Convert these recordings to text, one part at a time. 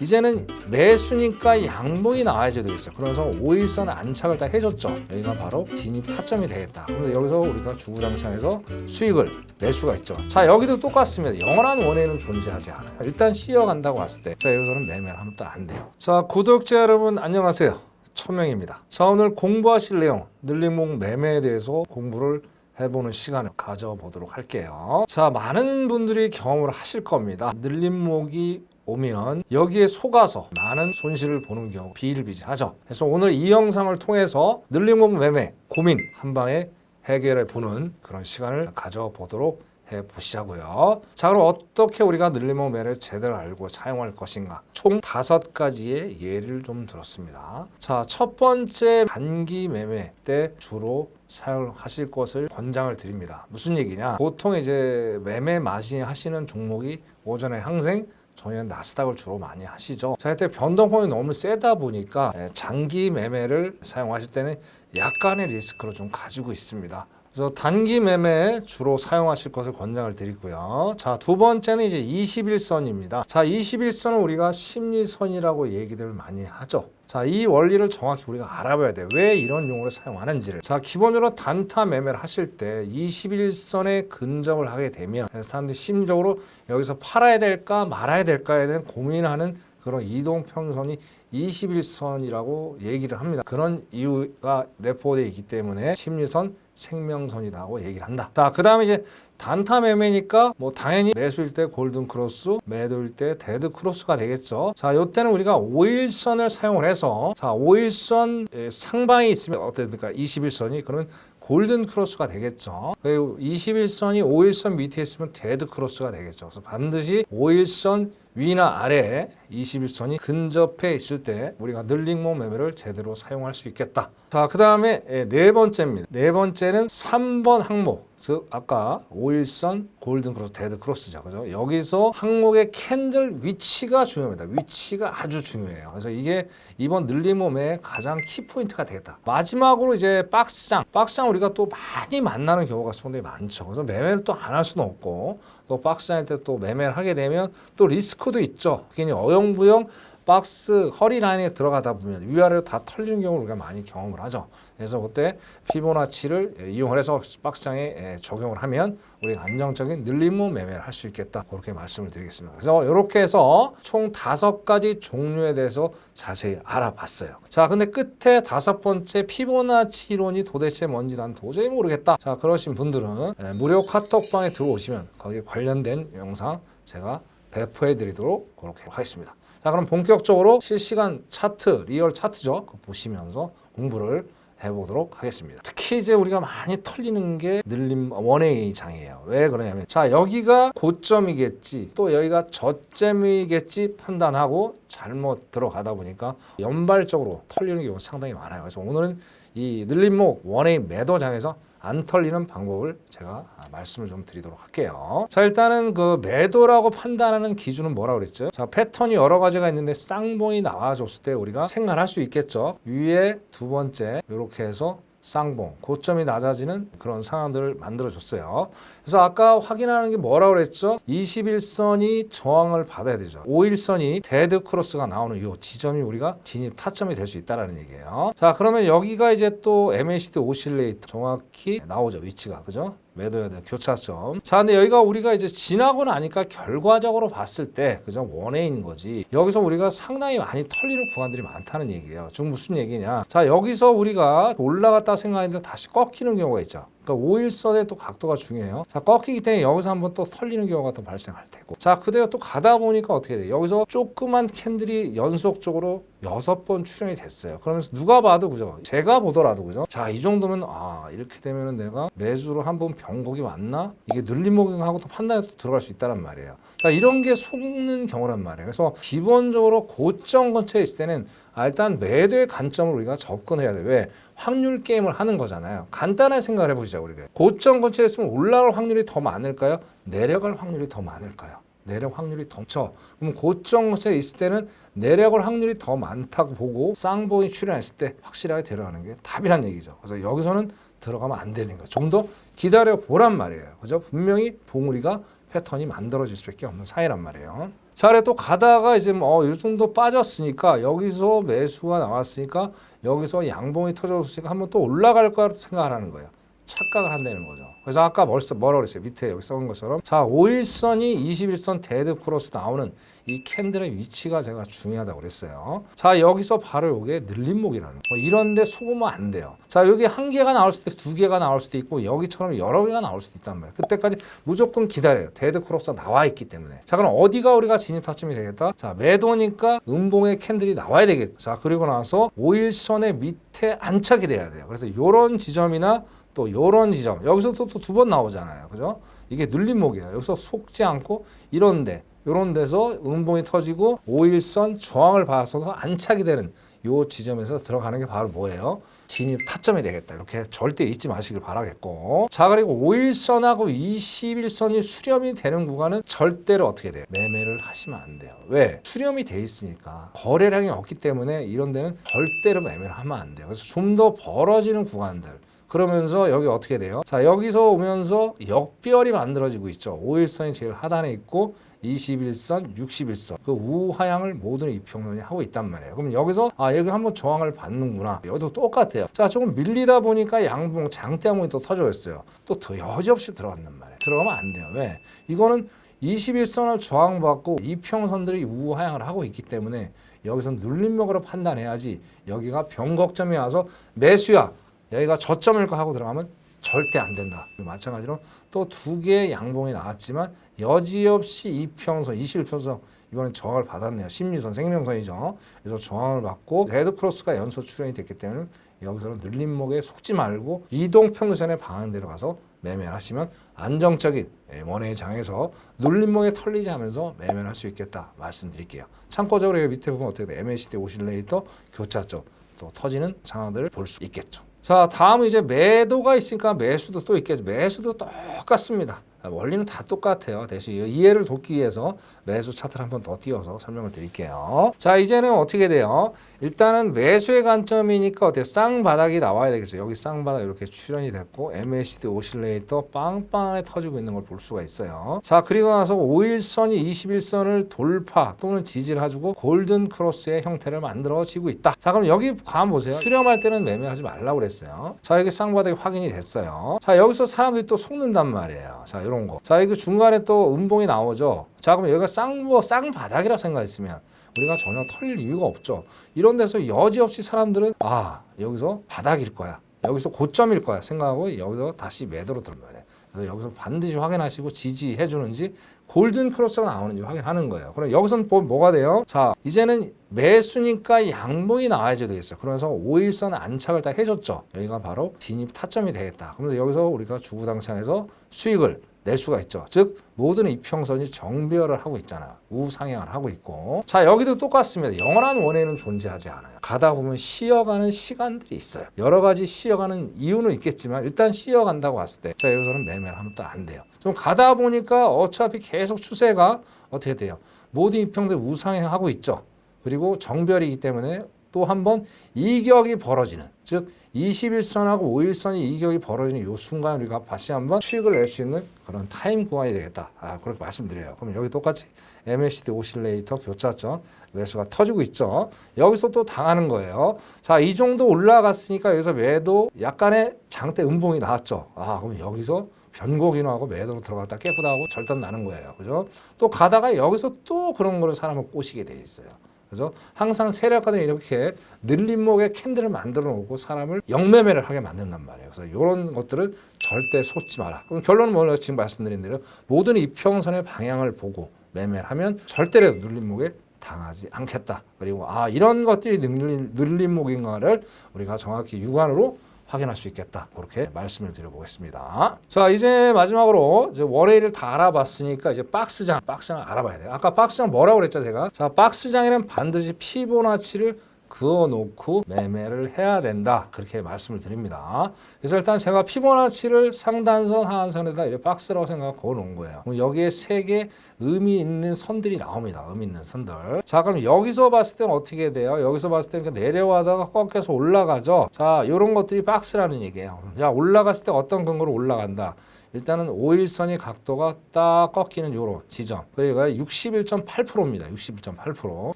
이제는 매수니까 양봉이 나와야지 되겠죠. 그래서 5일선 안착을 다 해줬죠. 여기가 바로 진입 타점이 되겠다. 그래서 여기서 우리가 주구장창에서 수익을 낼 수가 있죠. 자 여기도 똑같습니다. 영원한 원회는 존재하지 않아요. 일단 씌어간다고 봤을 때, 자 여기서는 매매를 하면 또 안 돼요. 자 구독자 여러분 안녕하세요. 천명입니다. 자 오늘 공부하실 내용 늘림목 매매에 대해서 공부를 해보는 시간을 가져보도록 할게요. 자, 많은 분들이 경험을 하실 겁니다. 늘림목이 오면 여기에 속아서 많은 손실을 보는 경우 비일비재하죠. 그래서 오늘 이 영상을 통해서 늘림목 매매 고민 한 방에 해결해 보는 그런 시간을 가져보도록 해 보시자고요. 자, 그럼 어떻게 우리가 늘림목 매매를 제대로 알고 사용할 것인가? 총 다섯 가지의 예를 좀 들었습니다. 자, 첫 번째 단기 매매 때 주로 사용하실 것을 권장을 드립니다. 무슨 얘기냐? 보통 이제 매매 마진 하시는 종목이 오전에 항생, 저녁엔 나스닥을 주로 많이 하시죠. 자, 이때 변동폭이 너무 세다 보니까 예, 장기 매매를 사용하실 때는 약간의 리스크를 좀 가지고 있습니다. 그래서 단기 매매 주로 사용하실 것을 권장을 드리고요. 자, 두 번째는 이제 21선입니다. 자, 21선은 우리가 심리선이라고 얘기들 많이 하죠. 자, 이 원리를 정확히 우리가 알아봐야 돼요. 왜 이런 용어를 사용하는지를. 자, 기본적으로 단타 매매를 하실 때 21선에 근접을 하게 되면 사람들이 심리적으로 여기서 팔아야 될까 말아야 될까에 대한 고민하는 그런 이동 평선이 21선이라고 얘기를 합니다. 그런 이유가 내포되어 있기 때문에 심리선 생명선이라고 얘기를 한다. 자, 그 다음에 이제 단타 매매니까 뭐 당연히 매수일 때 골든 크로스, 매도일 때 데드 크로스가 되겠죠. 자, 요때는 우리가 5일선을 사용을 해서 자, 5일선 상방에 있으면 어떻습니까? 21선이 그러면 골든 크로스가 되겠죠. 그리고 21선이 5일선 밑에 있으면 데드 크로스가 되겠죠. 그래서 반드시 5일선 위나 아래 21선이 근접해 있을 때 우리가 늘링목 매매를 제대로 사용할 수 있겠다. 자, 그 다음에 네 번째입니다. 네 번째는 3번 항목. 즉 아까 5일선 골든 크로스 데드 크로스죠. 그죠? 여기서 항목의 캔들 위치가 중요합니다. 위치가 아주 중요해요. 그래서 이게 이번 늘림몸의 가장 키포인트가 되겠다. 마지막으로 이제 박스장. 박스장 우리가 또 많이 만나는 경우가 상당히 많죠. 그래서 매매를 또 안 할 수는 없고 또 박스장일 때 또 매매를 하게 되면 또 리스크도 있죠. 괜히 어영부영 박스 허리 라인에 들어가다 보면 위아래로 다 털리는 경우를 우리가 많이 경험을 하죠. 그래서 그때 피보나치를 이용을 해서 박스장에 적용을 하면 우리가 안정적인 늘림목 매매를 할 수 있겠다. 그렇게 말씀을 드리겠습니다. 그래서 이렇게 해서 총 다섯 가지 종류에 대해서 자세히 알아봤어요. 자, 근데 끝에 다섯 번째 피보나치 이론이 도대체 뭔지 난 도저히 모르겠다. 자, 그러신 분들은 무료 카톡방에 들어오시면 거기에 관련된 영상 제가 배포해 드리도록 그렇게 하겠습니다. 자, 그럼 본격적으로 실시간 차트, 리얼 차트죠. 보시면서 공부를 해보도록 하겠습니다. 특히 이제 우리가 많이 털리는 게 늘림 원웨이 장이에요. 왜 그러냐면 자 여기가 고점이겠지 또 여기가 저점이겠지 판단하고 잘못 들어가다 보니까 연발적으로 털리는 경우가 상당히 많아요. 그래서 오늘은 이 늘림목 원웨이 매도 장에서 안 털리는 방법을 제가 말씀을 좀 드리도록 할게요. 자, 일단은 그 매도라고 판단하는 기준은 뭐라고 그랬죠? 자, 패턴이 여러 가지가 있는데 쌍봉이 나와줬을 때 우리가 생각할 수 있겠죠. 위에 두 번째 이렇게 해서 쌍봉, 고점이 낮아지는 그런 상황들을 만들어줬어요. 그래서 아까 확인하는 게 뭐라고 그랬죠? 21선이 저항을 받아야 되죠. 5일선이 데드 크로스가 나오는 이 지점이 우리가 진입 타점이 될 수 있다라는 얘기예요. 자, 그러면 여기가 이제 또 MACD 오실레이터 정확히 나오죠. 위치가. 그죠? 매도해야 돼 교차점. 자, 근데 여기가 우리가 이제 지나고 나니까 결과적으로 봤을 때 그죠 원해인 거지. 여기서 우리가 상당히 많이 털리는 구간들이 많다는 얘기예요. 지금 무슨 얘기냐? 자, 여기서 우리가 올라갔다 생각했는데 다시 꺾이는 경우가 있죠. 그러니까 5일선의 또 각도가 중요해요. 자, 꺾이기 때문에 여기서 한번 또 털리는 경우가 또 발생할 테고. 자, 그대로 또 가다 보니까 어떻게 돼요? 여기서 조그만 캔들이 연속적으로 여섯 번 출현이 됐어요. 그러면서 누가 봐도 그죠? 제가 보더라도 그죠? 자, 이 정도면 아, 이렇게 되면은 내가 매수로 한 번 병곡이 왔나? 이게 늘림목하고 또 판단에 또 들어갈 수 있다란 말이에요. 자, 이런 게 속는 경우란 말이에요. 그래서 기본적으로 고점 근처에 있을 때는 아, 일단 매도의 관점으로 우리가 접근해야 돼. 왜? 확률 게임을 하는 거잖아요. 간단한 생각을 해보시죠, 우리가. 고점 근처에 있으면 올라갈 확률이 더 많을까요? 내려갈 확률이 더 많을까요? 내려갈 확률이 더 쳐. 그럼 고점 근처에 있을 때는 내려갈 확률이 더 많다고 보고 쌍봉이 출현했을 때 확실하게 데려가는 게 답이란 얘기죠. 그래서 여기서는 들어가면 안 되는 거예요. 좀 더 기다려 보란 말이에요. 그죠? 분명히 봉우리가 패턴이 만들어질 수밖에 없는 사이란 말이에요. 자, 그래 또 가다가 이제 뭐, 어, 이 정도 빠졌으니까 여기서 매수가 나왔으니까 여기서 양봉이 터졌으니까 한번 또 올라갈 거라 생각을 하는 거예요. 착각을 한다는 거죠. 그래서 아까 벌써 뭐라 그랬어요? 밑에 여기 써온 것처럼 자, 5일선이 21선 데드 크로스 나오는 이 캔들의 위치가 제가 중요하다고 그랬어요. 자, 여기서 바로 이게 늘림목이라는 거. 뭐 이런데 속으면 안 돼요. 자, 여기 한 개가 나올 수도 있고 두 개가 나올 수도 있고 여기처럼 여러 개가 나올 수도 있단 말이에요. 그때까지 무조건 기다려요. 데드 크로스가 나와 있기 때문에. 자, 그럼 어디가 우리가 진입 타점이 되겠다? 자, 매도니까 음봉의 캔들이 나와야 되겠죠. 자, 그리고 나서 5일선의 밑에 안착이 돼야 돼요. 그래서 요런 지점이나 또 요런 지점 여기서 또 두 번 나오잖아요. 그죠? 이게 눌림목이에요. 여기서 속지 않고 이런데 요런 데서 음봉이 터지고 5일선 저항을 받아서 안착이 되는 요 지점에서 들어가는 게 바로 뭐예요? 진입 타점이 되겠다. 이렇게 절대 잊지 마시길 바라겠고. 자, 그리고 5일선하고 21선이 수렴이 되는 구간은 절대로 어떻게 돼요? 매매를 하시면 안 돼요. 왜? 수렴이 돼 있으니까 거래량이 없기 때문에 이런 데는 절대로 매매를 하면 안 돼요. 그래서 좀 더 벌어지는 구간들 그러면서 여기 어떻게 돼요? 자, 여기서 오면서 역별이 만들어지고 있죠. 5일선이 제일 하단에 있고 21선, 61선 그 우하향을 모든 이평선이 하고 있단 말이에요. 그럼 여기서 아 여기 한번 저항을 받는구나. 여기도 똑같아요. 자 조금 밀리다 보니까 양봉 장대양봉이 또 터져있어요. 또 더 여지없이 들어간단 말이에요. 들어가면 안 돼요. 왜? 이거는 21선을 저항받고 이평선들이 우하향을 하고 있기 때문에 여기서 눌림목으로 판단해야지 여기가 변곡점이 와서 매수야 여기가 저점일 거 하고 들어가면 절대 안 된다. 마찬가지로 또 두 개의 양봉이 나왔지만 여지없이 이평선, 21평선 이번엔 저항을 받았네요. 심리선, 생명선이죠. 그래서 저항을 받고 레드 크로스가 연소 출현이 됐기 때문에 여기서는 늘림목에 속지 말고 이동 평선의 방향대로 가서 매매를 하시면 안정적인 예, 원의 장에서 눌림목에 털리지 하면서 매매를 할 수 있겠다 말씀드릴게요. 참고적으로 밑에 보면 어떻게 돼? MACD 오실레이터 교차점 또 터지는 상황들을 볼 수 있겠죠. 자, 다음은 이제 매도가 있으니까 매수도 또 있겠죠. 매수도 똑같습니다. 아, 원리는 다 똑같아요. 대신 이해를 돕기 위해서 매수 차트를 한번 더 띄워서 설명을 드릴게요. 자, 이제는 어떻게 돼요? 일단은 매수의 관점이니까 어때? 쌍바닥이 나와야 되겠죠. 여기 쌍바닥 이렇게 출현이 됐고 MACD 오실레이터 빵빵하게 터지고 있는 걸 볼 수가 있어요. 자, 그리고 나서 5일선이 21선을 돌파 또는 지지를 해주고 골든 크로스의 형태를 만들어지고 있다. 자, 그럼 여기 감 보세요. 수렴할 때는 매매하지 말라고 그랬어요. 자, 여기 쌍바닥이 확인이 됐어요. 자, 여기서 사람들이 또 속는단 말이에요. 자, 이런 거. 자, 이거 중간에 또 음봉이 나오죠. 자, 그럼 여기가 쌍보 쌍바닥이라고 생각했으면 우리가 전혀 털릴 이유가 없죠. 이런 데서 여지없이 사람들은 아 여기서 바닥일 거야. 여기서 고점일 거야 생각하고 여기서 다시 매도로 들어말이에요 그래서 여기서 반드시 확인하시고 지지해 주는지 골든 크로스가 나오는지 확인하는 거예요. 그럼 여기서는 뭐, 뭐가 돼요? 자 이제는 매수니까 양봉이 나와야지 되겠어요. 그래서 5일선 안착을 다 해줬죠. 여기가 바로 진입 타점이 되겠다. 그러면서 여기서 우리가 주구당창에서 수익을 낼 수가 있죠. 즉 모든 이평선이 정배열을 하고 있잖아요. 우상향을 하고 있고. 자 여기도 똑같습니다. 영원한 원에는 존재하지 않아요. 가다 보면 쉬어가는 시간들이 있어요. 여러 가지 쉬어가는 이유는 있겠지만 일단 쉬어간다고 했을 때, 자 여기서는 매매를 하면 또 안 돼요. 좀 가다 보니까 어차피 계속 추세가 어떻게 돼요? 모든 이평들 우상향하고 있죠. 그리고 정별이기 때문에 또 한 번 이격이 벌어지는 즉 21선하고 5일선이 이격이 벌어지는 이 순간 우리가 다시 한번 수익을 낼 수 있는 그런 타임 구간이 되겠다. 아, 그렇게 말씀드려요. 그럼 여기 똑같이 MACD 오실레이터 교차점 매수가 터지고 있죠. 여기서 또 당하는 거예요. 자, 이 정도 올라갔으니까 여기서 매도 약간의 장대 음봉이 나왔죠. 아, 그럼 여기서 변곡인하고 매도로 들어갔다 깨끗하고 절단 나는 거예요. 그죠? 또 가다가 여기서 또 그런 거를 사람을 꼬시게 돼 있어요. 그래서 항상 세력가는 이렇게 늘림목에 캔들을 만들어 놓고 사람을 영매매를 하게 만든단 말이에요. 그래서 이런 것들을 절대 쏟지 마라. 그럼 결론은 뭐냐? 지금 말씀드린 대로 모든 이평선의 방향을 보고 매매를 하면 절대로 눌림목에 당하지 않겠다. 그리고 아 이런 것들이 늘림, 늘림목인가를 우리가 정확히 육안으로 확인할 수 있겠다. 그렇게 말씀을 드려보겠습니다. 자, 이제 마지막으로 이제 월요일을 다 알아봤으니까 이제 박스장, 박스장 알아봐야 돼요. 아까 박스장 뭐라고 그랬죠, 제가? 자, 박스장에는 반드시 피보나치를 그어놓고 매매를 해야 된다. 그렇게 말씀을 드립니다. 그래서 일단 제가 피보나치를 상단선, 하한선에다 이렇게 박스라고 생각하고 그어놓은 거예요. 그럼 여기에 세 개 의미 있는 선들이 나옵니다. 의미 있는 선들. 자, 그럼 여기서 봤을 때는 어떻게 돼요? 여기서 봤을 때는 내려와다가 꽉 해서 올라가죠. 자, 이런 것들이 박스라는 얘기예요. 자, 올라갔을 때 어떤 근거로 올라간다. 일단은 5일선이 각도가 딱 꺾이는 요런 지점. 그러니까 61.8%입니다. 61.8%.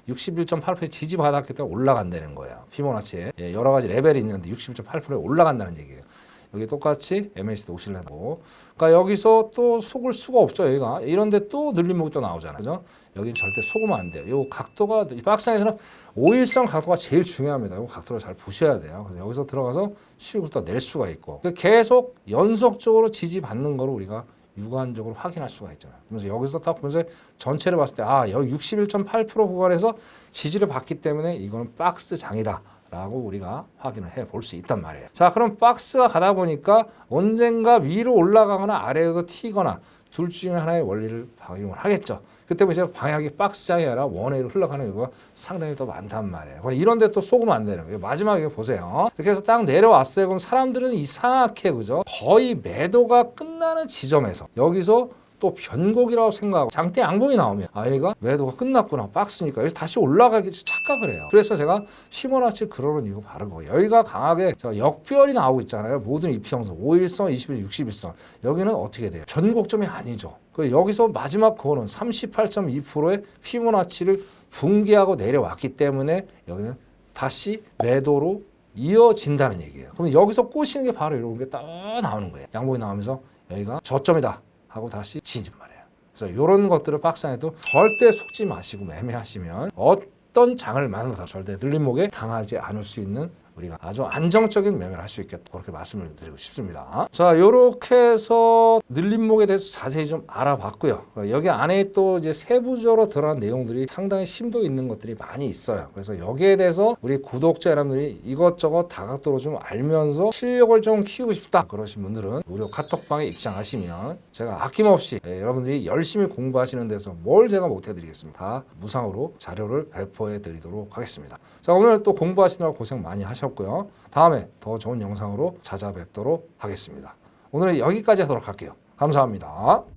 61.8%에 지지받았기 때문에 올라간다는 거예요. 피보나치에. 예, 여러 가지 레벨이 있는데 61.8%에 올라간다는 얘기예요. 여기 똑같이 MACD 오실래고. 그러니까 여기서 또 속을 수가 없죠 여기가. 이런데 또 늘림목이 또 나오잖아요. 그죠? 여기는 절대 속으면 안 돼요. 요 각도가 이 박스에서는 5일선 각도가 제일 중요합니다. 요 각도를 잘 보셔야 돼요. 그래서 여기서 들어가서 수익을 또낼 수가 있고. 그 계속 연속적으로 지지받는 거를 우리가 육안적으로 확인할 수가 있잖아요. 그래서 여기서 딱 보면서 전체를 봤을 때 아, 여기 61.8% 구간에서 지지를 받기 때문에 이거는 박스 장이다. 라고 우리가 확인을 해 볼 수 있단 말이에요. 자, 그럼 박스가 가다 보니까 언젠가 위로 올라가거나 아래로 튀거나 둘 중에 하나의 원리를 박용을 하겠죠. 그때 보면 방향이 박스장이 아니라 원웨이로 흘러가는 경우가 상당히 더 많단 말이에요. 그럼 이런 데 또 속으면 안 되는 거예요. 마지막에 보세요. 이렇게 해서 딱 내려왔어요. 그럼 사람들은 이상하게 그죠? 거의 매도가 끝나는 지점에서 여기서 또 변곡이라고 생각하고 장대 양봉이 나오면 아 얘가 매도가 끝났구나 박스니까. 여기 다시 올라가겠지 착각을 해요. 그래서 제가 피보나치 그러는 이유가 바로 거예요. 여기가 강하게 저 역별이 나오고 있잖아요. 모든 이평선 5일선 21, 61선 여기는 어떻게 돼요? 변곡점이 아니죠. 그 여기서 마지막 그거는 38.2%의 피보나치를 붕괴하고 내려왔기 때문에 여기는 다시 매도로 이어진다는 얘기예요. 그럼 여기서 꼬시는 게 바로 이런 게 딱 나오는 거예요. 양봉이 나오면서 여기가 저점이다 하고 다시 진입 말이에요. 그래서 이런 것들을 박상에도 절대 속지 마시고 매매하시면 어떤 장을 만나서 절대 늘림목에 당하지 않을 수 있는 우리가 아주 안정적인 매매를 할 수 있게 그렇게 말씀을 드리고 싶습니다. 자, 이렇게 해서 늘림목에 대해서 자세히 좀 알아봤고요. 여기 안에 또 이제 세부적으로 들어간 내용들이 상당히 심도 있는 것들이 많이 있어요. 그래서 여기에 대해서 우리 구독자 여러분들이 이것저것 다각도로 좀 알면서 실력을 좀 키우고 싶다 그러신 분들은 무료 카톡방에 입장하시면 제가 아낌없이 예, 여러분들이 열심히 공부하시는 데서 뭘 제가 못해드리겠습니다. 다 무상으로 자료를 배포해드리도록 하겠습니다. 자 오늘 또 공부하시느라 고생 많이 하셨고요. 다음에 더 좋은 영상으로 찾아뵙도록 하겠습니다. 오늘 여기까지 하도록 할게요. 감사합니다.